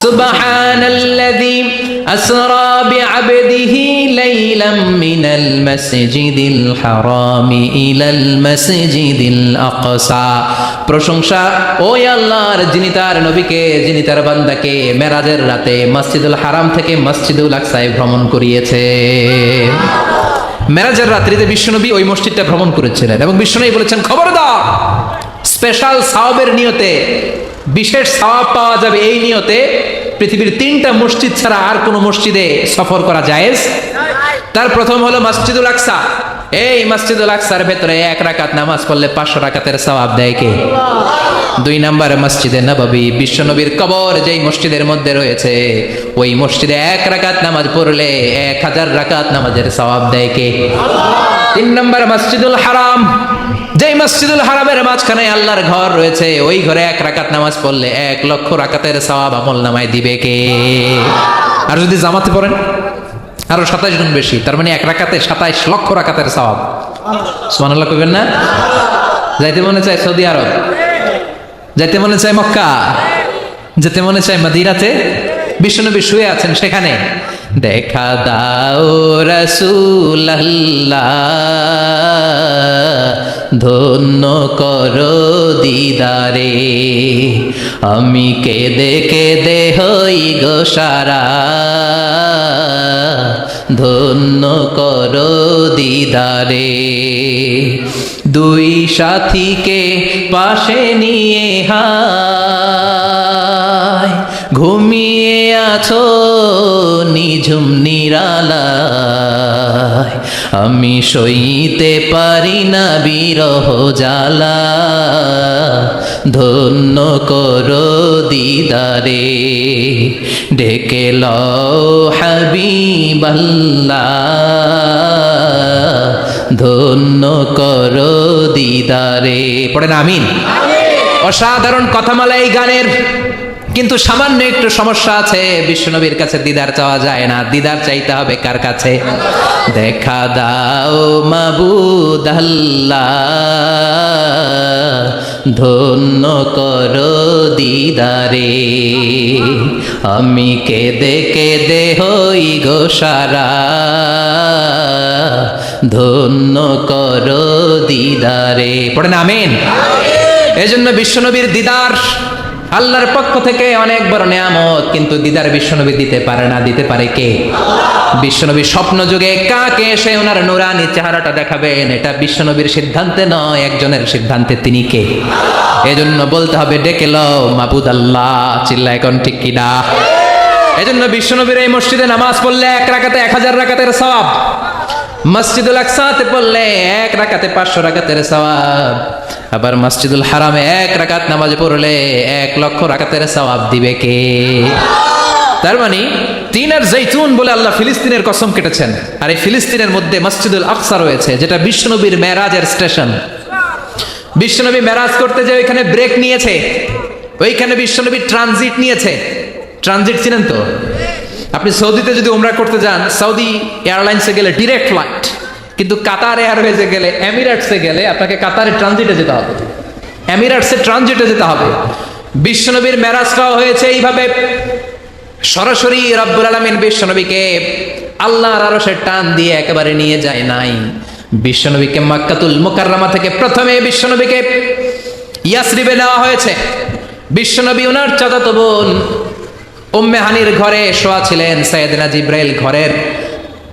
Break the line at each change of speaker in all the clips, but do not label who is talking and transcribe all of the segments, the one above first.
سبحان الذي أسرى بعبده ليلا من المسجد الحرام إلى المسجد الأقصى প্রশংসা ওই আল্লাহর যিনি তার নবীকে যিনি তার বান্দাকে মেরাজের রাতে মসজিদুল হারাম থেকে মসজিদুল আকসায় ভ্রমণ করিয়েছে মেরাজের রাত্রিতে বিশ্বনবী ওই মসজিদটা ভ্রমণ করেছিলেন এবং বিশ্বনবী বলেছেন খবরদার স্পেশাল সাওয়াবের নিয়তে বিশেষ সাওয়াব পাওয়া যাবে এই নিয়তে পৃথিবীর তিনটা মসজিদ ছাড়া আর কোনো মসজিদে সফর করা জায়েজ। তার প্রথম হলো মসজিদুল আকসা। এই মসজিদুল আকসার ভেতরে এক রাকাত নামাজ পড়লে পাঁচশো রাকাতের সওয়াব দেয় কে? দুই নম্বরে মসজিদে নববী, বিশ্বনবীর কবর যেই মসজিদের মধ্যে রয়েছে, ওই মসজিদে এক রাকাত নামাজ পড়লে এক হাজার রাকাত নামাজের সওয়াব দেয় কে? তিন নম্বর মসজিদুল হারাম। যেই মসজিদুল হারামের মাঝখানে আল্লাহর ঘর রয়েছে, ওই ঘরে এক রাকাত নামাজ পড়লে এক লক্ষ রাকাতের সওয়াব আমল নামায় দিবে কে? আর যদি জামাতে পড়েন, আরও সাতাইশ গুণ বেশি, তার মানে এক রাকাতে সাতাইশ লক্ষ রাকাতের সওয়াব। সুবহানাল্লাহ কইবেন না? যাইতে মনে চায় সৌদি আরব, যাইতে মনে চায় মক্কা যেতে মনে চায় মদিরাতে বিশ্বনবী শুয়ে আছেন সেখানে। দেখা দাও রসুল্লাহ ধন্য করো দিদারে। আমি কেঁদে কেঁদে হই গো সারা। ধন্য করো দিদারে। দুই সাথীকে পাশে নিয়ে হায়, ঘুমিয়ে আছো নিঝুম নিরালায়। আমি সইতে পারি না বিরহ জ্বালা, ধন্য করো দিদারে, ডেকে লও হাবিবাল্লাহ। ধন্য করো দিদারে পড়েন আমিন অসাধারণ কথামালা এই গানের। কিন্তু সামান্য একটু সমস্যা আছে বিশ্বনবীর কাছে দিদার চাওয়া যায় না। দিদার চাইতে হবে কার কাছে? দেখা দাও মাবুদ আল্লাহ ধন্য করো দিদারে। আমি কেঁদে কেঁদে হই গো সারা, ধন্য করো দিদারে। পড়েন আমিন? এজন্য বিশ্বনবীর দিদার আল্লাহর পক্ষ থেকে অনেক বড় নেয়ামত, কিন্তু দিদার বিশ্বনবী দিতে পারে না, দিতে পারে কে? বিশ্বনবী স্বপ্ন যুগে কাকে এসে ওনার নুরানি চেহারাটা দেখাবেন? এটা বিশ্বনবীর সিদ্ধান্তে নয়, একজনের সিদ্ধান্তে তিনি কে? এজন্য বলতে হবে, ডেকে লও, মাবুদ আল্লাহ চিল্লা এখন ঠিক কিনা? এজন্য বিশ্বনবীর এই মসজিদে নামাজ পড়লে এক রাকাতে, এক হাজার রাকাতের সওয়াব। মসজিদুল আকসাতে পড়লে এক রাকাতে পাঁচশো রাকাতের সওয়াব। আবার মসজিদুল হারামে এক রাকাত নামাজ পড়লে এক লক্ষ রাকাতের সওয়াব দিবে কে? তার মানে তিনের জৈতুন বলে আল্লাহ ফিলিস্তিনের কসম কেটেছেন। আর এই ফিলিস্তিনের মধ্যে মসজিদুল আকসা রয়েছে, যেটা বিশ্বনবীর মেরাজের স্টেশন। বিশ্বনবী মেরাজ করতে যে ওইখানে ব্রেক নিয়েছে, ওইখানে বিশ্বনবী ট্রানজিট নিয়েছে। ট্রানজিট চিনেন তো? আপনি সৌদিতে যদি উমরা করতে যান, সৌদি এয়ারলাইন্সে গেলে ডিরেক্ট ফ্লাইট কিন্তু কাতার এয়ারওয়েজে গেলে এমিরেটসে গেলে আপনাকে কাতারে ট্রানজিটে যেতে হবে। এমিরেটসে ট্রানজিটে যেতে হবে। বিশ্বনবীর মেরাজটাও হয়েছে এইভাবে। সরাসরি রব্বুল আলমিন বিশ্বনবীকে আল্লাহর আরও সে টান দিয়ে একেবারে নিয়ে যায় নাই। বিশ্বনবীকে মাক্কাতুল মুকাররামা থেকে প্রথমে বিশ্বনবীকে ইয়াসরিবে নেওয়া হয়েছে। বিশ্বনবী ওনার চাচাতো বোন উম্মে হানির ঘরে শোয়া ছিলেন সৈয়দনা জিব্রাইল ঘরের।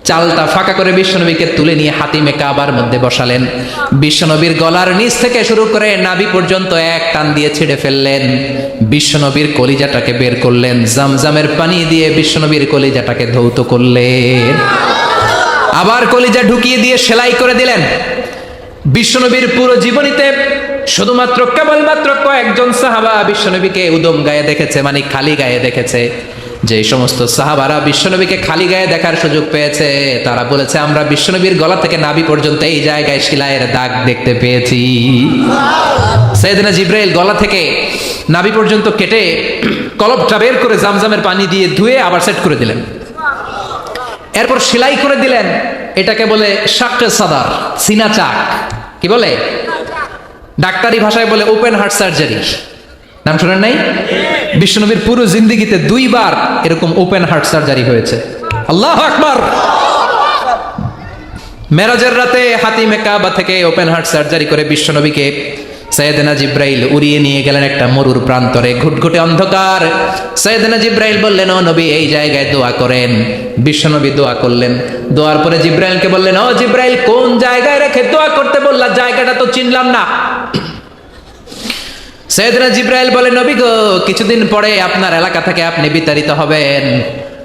চালটা ফাঁকা করে বিশ্বনবীকে তুলে নিয়ে হাতিমে কাবার মধ্যে বসালেন। বিশ্বনবীর গলার নিচ থেকে শুরু করে নাভি পর্যন্ত এক টান দিয়ে ছিঁড়ে ফেললেন। বিশ্বনবীর কলিজাটাকে বের করলেন, জামজামের পানি দিয়ে বিশ্বনবীর কলিজাটাকে ধৌত করলেন। আবার কলিজা ঢুকিয়ে দিয়ে সেলাই করে দিলেন। বিশ্বনবীর পুরো জীবনীতে শুধুমাত্র কেবলমাত্র কয়েকজন সাহাবা বিশ্বনবীকে উদম গায়ে দেখেছে মানে খালি গায়ে দেখেছে। যে সমস্ত সাহাবারা বিশ্বনবীকে খালি গায়ে দেখার সুযোগ পেয়েছে, তারা বলেছে, আমরা বিশ্বনবীর গলা থেকে নাভি পর্যন্ত এই জায়গায় শিলায়ের দাগ দেখতে পেয়েছি। সৈয়দনা জিব্রাইল গলা থেকে নাভি পর্যন্ত কেটে কলবটা বের করে জামজামের পানি দিয়ে ধুয়ে আবার সেট করে দিলেন। এরপর সেলাই করে দিলেন। এটাকে বলে শাক্কে সাদার, সিনা চাক। কি বলে? ডাক্তারি ভাষায় বলে ওপেন হার্ট সার্জারি নাম শোনেন নাই? বিশ্বনবীর পুরো জিন্দিগিতে দুইবার এরকম ওপেন হার্ট সার্জারি হয়েছে। আল্লাহ আকবার! মেরাজের রাতে হাতিমে কাবা থেকে ওপেন হার্ট সার্জারি করে বিশ্বনবীকে সৈয়দনা জিব্রাইল উড়িয়ে নিয়ে গেলেন একটা মরুর প্রান্তরে। ঘুটঘুটে অন্ধকার। সৈয়দনা জিব্রাইল বললেন, ও নবী, এই জায়গায় দোয়া করেন। বিশ্বনবী দোয়া করলেন। দোয়ার পরে জিব্রাইলকে বললেন, ও জিব্রাইল, কোন জায়গায় রেখে দোয়া করতে বললা? জায়গাটা তো চিনলাম না। সৈয়দনা জিব্রাইল বলে, নবী গো, কিছুদিন পরে আপনার এলাকা থেকে আপনি বিতাড়িত হবেন।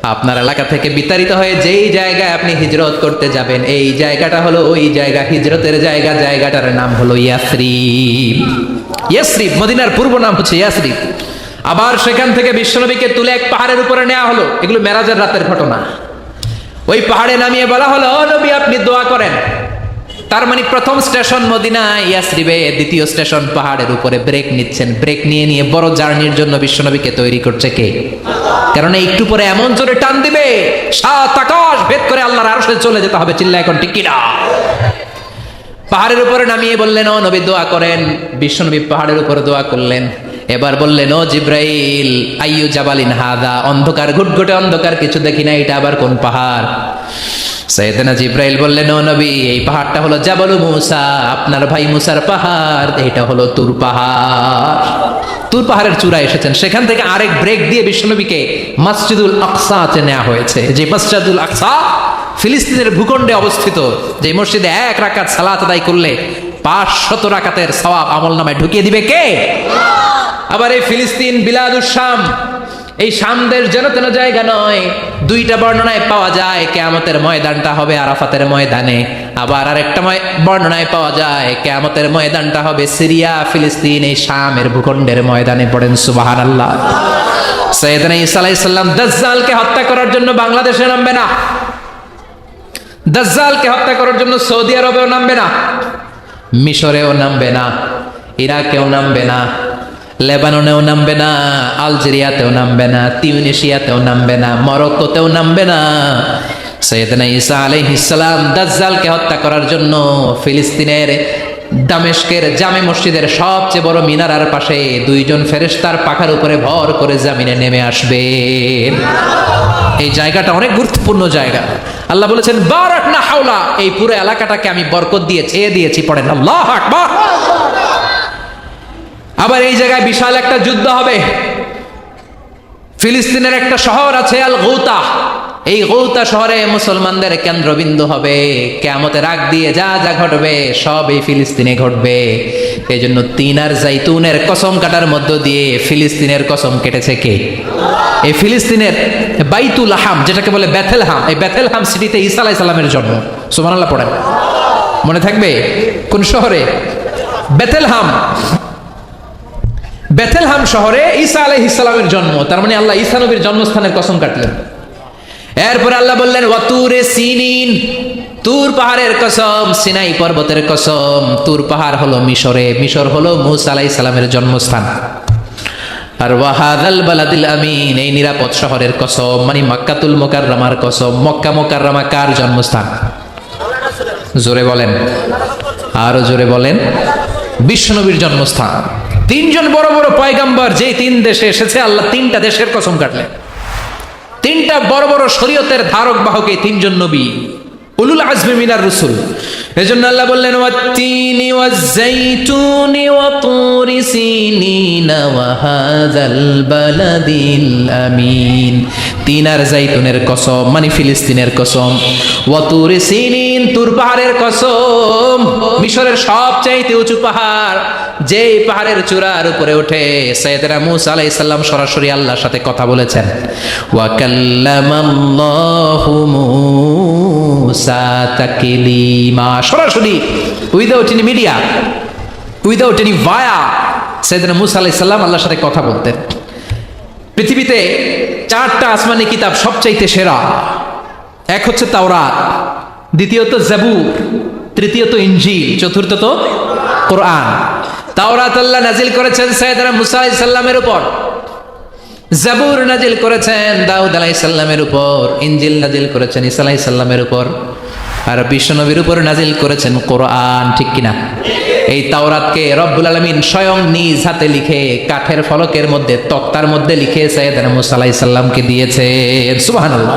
আপনার এলাকা থেকে বিতাড়িত হয়ে যেই জায়গায় আপনি হিজরত করতে যাবেন, এই জায়গাটা হলো ওই জায়গা। হিজরতের জায়গা, জায়গাটার নাম হলো ইয়াসরিব। ইয়াসরিব, মদিনার পূর্ব নাম হচ্ছে ইয়াসরিব। আবার সেখান থেকে বিশ্বনবীকে তুলে এক পাহাড়ের উপরে নেওয়া হলো। এগুলো মেরাজের রাতের ঘটনা। ওই পাহাড়ে নামিয়ে বলা হলো, "ও নবী, আপনি দোয়া করেন। তার মানে প্রথম স্টেশন মদিনা, ইয়াসরিবে, দ্বিতীয় স্টেশন পাহাড়ের উপরে ব্রেক নিচ্ছেন। ব্রেক নিয়ে নিয়ে বড় জার্নির জন্য বিশ্বনবীকে তৈরি করছে কে? কারণ একটু পরে এমন জোরে টান দিবে, সাত আকাশ ভেদ করে আল্লাহর আরশে চলে যেতে হবে চিল্লা এখন কিনা? পাহাড়ের উপরে নামিয়ে বললেন, ও নবী, দোয়া করেন। বিশ্বনবী পাহাড়ের উপরে দোয়া করলেন। এবার বললেন, ও জিব্রাইল, আইয়ু জাবালিন হাদা, অন্ধকার, ঘুটঘুটে অন্ধকার, কিছু দেখি না, এটা আবার কোন পাহাড়? সৈয়দনা জিব্রাইল বললেন, ও নবী, এই পাহাড়টা হলো জাবালু মুসা, আপনার ভাই মুসার পাহাড়, এটা হলো তুর পাহাড়। তুর পাহাড়ের চূড়ায় এসেছেন। সেখান থেকে আরেক ব্রেক দিয়ে বিশ্বনবীকে মসজিদুল আকসাতে নেওয়া হয়েছে। যে মসজিদুল আকসা ফিলিস্তিনের ভূখণ্ডে অবস্থিত, যে মসজিদে এক রাকাত সালাত আদায় করলে পাঁচ শত রাকাতের সওয়াব আমল নামায় ঢুকিয়ে দিবে কে? আবার এই ফিলিস্তিন, বিলাদুস শাম এই সামদের যেন তেন জায়গা নয়। দুইটা বর্ণনায় পাওয়া যায়, কেয়ামতের ময়দানটা হবে আরাফাতের ময়দানে। আবার আরেকটা বর্ণনায় পাওয়া যায়, কেয়ামতের ময়দানটা হবে সিরিয়া, ফিলিস্তিন, এই শামের ভূখণ্ডের ময়দানে পড়েন সুবাহান আল্লাহ সৈয়দনা ইসা আলাইসাল্লাম দাজ্জালকে হত্যা করার জন্য বাংলাদেশে নামবে না। দাজ্জালকে হত্যা করার জন্য সৌদি আরবেও নামবে না। মিশরেও নামবে না। ইরাকেও নামবে না। লেবাননেও নামবে না, আলজেরিয়াতেও নামবে না, তিউনিশিয়াতেও নামবে না, মরক্কোতেও নামবে না। সৈয়দনা ঈসা আলাইহিসসালাম দাজ্জালকে হত্যা করার জন্য ফিলিস্তিনের দামেস্কের জামে মসজিদের সবচেয়ে বড় মিনারার পাশে দুইজন ফেরেশতার পাখার উপরে ভর করে জামিনে নেমে আসবে। এই জায়গাটা অনেক গুরুত্বপূর্ণ জায়গা। আল্লাহ বলেছেন, বারাক না হাওলা এই পুরো এলাকাটাকে আমি বরকত দিয়ে ছেয়ে দিয়েছি, পড়েন আল্লাহ আকবার। আবার এই জায়গায় বিশাল একটা যুদ্ধ হবে। ফিলিস্তিনের একটা শহর আছে আল গৌতা এই গৌতা শহরে মুসলমানদের কেন্দ্রবিন্দু হবে। কেমতের আগ দিয়ে যা যা ঘটবে সব এই ফিলিস্তিনে ঘটবে। এই জন্য তিন আর জাইতুনের কসম কাটার মধ্য দিয়ে ফিলিস্তিনের কসম কেটেছে কে? এই ফিলিস্তিনের বাইতুল হাম যেটাকে বলে বেথেলহাম। এই বেথেলহাম সিটিতে আলাইহিস সালামের জন্ম। সুবহানাল্লাহ পড়েন। মনে থাকবে? কোন শহরে? বেথেলহাম। বেথেলহাম শহরে ঈসা আলাইহিস সালামের জন্ম। তার মানে আল্লাহ ঈসা নবীর জন্মস্থানের কসম কাটলেন। এরপর আল্লাহ বললেন, ওয়াতুরে সিনিন, তুর পাহাড়ের কসম, সিনাই পর্বতের কসম। তুর পাহাড় হলো মিশরে, মিশর হলো মুসা আলাইহিস সালামের জন্মস্থান। আর ওয়াহাদাল বালাদিল আমিন, এই নিরাপদ শহরের কসম মানে মক্কাতুল মোকাররমার কসম। মক্কা মোকাররমা কার জন্মস্থান? জোরে বলেন। আরও জোরে বলেন। বিশ্বনবীর জন্মস্থান। তিনজন বড় বড় পয়গাম্বর যে তিন দেশে এসেছে, আল্লাহ তিনটা দেশের কসম কাটলেন। তিনটা বড় বড় শরীয়তের ধারক বাহক এই তিনজন নবী। উলুল আজমি মিনার রসুল। এজন্য আল্লাহ বললেন, ওয়াত্তিনি ওয়াজ্জাইতুনি ওয়া তুরি সিনিনা ওয়া হাযাল বালাদিল আমিন। তিন আর জাইতুনের কসম মানে ফিলিস্তিনের কসম। ওয়া তুরি সিনিন, তুর পাহাড়ের কসম, মিশরের সবচাইতে উঁচু পাহাড়, যেই পাহাড়ের চূড়ার উপরে উঠে সৈয়দনা মুসা আলাইহিস সালাম সরাসরি আল্লাহর সাথে কথা বলেছেন। ওয়া কাল্লামাল্লাহু মুসা তাকলিমা সরাসরি without any media without any via সৈয়দনা মুসা আলাইহিস সালাম আল্লাহর সাথে কথা বলতেন। পৃথিবীতে চারটা আসমানি কিতাব সবচাইতে সেরা, এক হচ্ছে তাওরাত, দ্বিতীয়ত জাবুর, তৃতীয়ত ইঞ্জিল চতুর্থত কোরআন। তাওরাত আল্লাহ নাজিল করেছেন সৈয়দনা মুসা আলাইহিস সালামের উপর। জাবুর নাজিল করেছেন দাউদ আলাই সাল্লামের উপর ইঞ্জিল নাজিল করেছেন ঈসা সাল্লামের উপর, আর বিশ্বনবীর উপর নাজিল করেছেন কোরআন, ঠিক কিনা? এই তাওরাতকে রব্বুল আলমিন স্বয়ং নিজ হাতে লিখে, কাঠের ফলকের মধ্যে, তক্তার মধ্যে লিখে সাইদ মুসা আলাইহিস দিয়েছে সুবহানাল্লাহ।